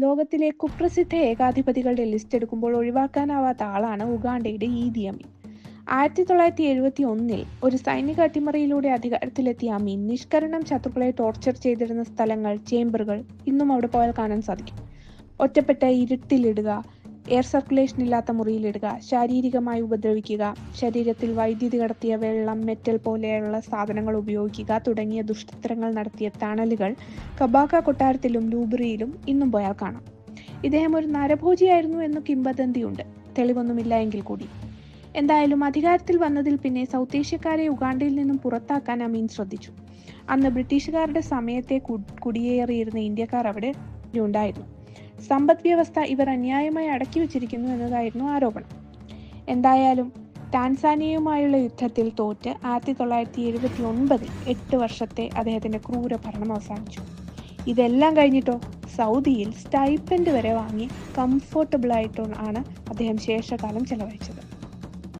ലോകത്തിലെ കുപ്രസിദ്ധ ഏകാധിപതികളുടെ ലിസ്റ്റ് എടുക്കുമ്പോൾ ഒഴിവാക്കാനാവാത്ത ആളാണ് ഉഗാണ്ടയുടെ ഈദി അമീൻ ആയിരത്തി തൊള്ളായിരത്തി എഴുപത്തി ഒന്നിൽ ഒരു സൈനിക അട്ടിമറിയിലൂടെ അധികാരത്തിലെത്തിയ അമീൻ നിഷ്കരണം ശത്രുക്കളെ ടോർച്ചർ ചെയ്തിരുന്ന സ്ഥലങ്ങൾ ചേംബറുകൾ ഇന്നും അവിടെ പോയാൽ കാണാൻ സാധിക്കും. ഒറ്റപ്പെട്ട ഇരുട്ടിലിടുക എയർ സർക്കുലേഷൻ ഇല്ലാത്ത മുറിയിലിടുക ശാരീരികമായി ഉപദ്രവിക്കുക ശരീരത്തിൽ വൈദ്യുതി കടത്തിയ വെള്ളം മെറ്റൽ പോലെയുള്ള സാധനങ്ങൾ ഉപയോഗിക്കുക തുടങ്ങിയ ദുഷ്ടത്തരങ്ങൾ നടത്തിയ തണലുകൾ കബാക്ക കൊട്ടാരത്തിലും ലൂബ്രിയിലും ഇന്നും പോയാൽ കാണാം. ഇദ്ദേഹം ഒരു നരഭോജിയായിരുന്നു എന്ന് കിംബദന്തിയുണ്ട് തെളിവൊന്നുമില്ല എങ്കിൽ കൂടി. എന്തായാലും അധികാരത്തിൽ വന്നതിൽ പിന്നെ സൗത്ത് ഏഷ്യക്കാരെ ഉഗാണ്ടയിൽ നിന്നും പുറത്താക്കാൻ അമീൻ ശ്രദ്ധിച്ചു. അന്ന് ബ്രിട്ടീഷുകാരുടെ സമയത്തെ കുടിയേറിയിരുന്ന ഇന്ത്യക്കാർ അവിടെ ഉണ്ടായിരുന്നു. സമ്പദ് വ്യവസ്ഥ ഇവർ അന്യായമായി അടക്കി വച്ചിരിക്കുന്നു എന്നതായിരുന്നു ആരോപണം. എന്തായാലും ടാൻസാനിയയുമായുള്ള യുദ്ധത്തിൽ തോറ്റ് ആയിരത്തി തൊള്ളായിരത്തി എഴുപത്തി ഒൻപതിൽ എട്ട് വർഷത്തെ അദ്ദേഹത്തിന്റെ ക്രൂര ഭരണം അവസാനിച്ചു. ഇതെല്ലാം കഴിഞ്ഞിട്ടോ സൗദിയിൽ സ്റ്റൈപ്പൻഡ് വരെ വാങ്ങി കംഫർട്ടബിൾ ആയിട്ടാണ് അദ്ദേഹം ശേഷകാലം ചെലവഴിച്ചത്.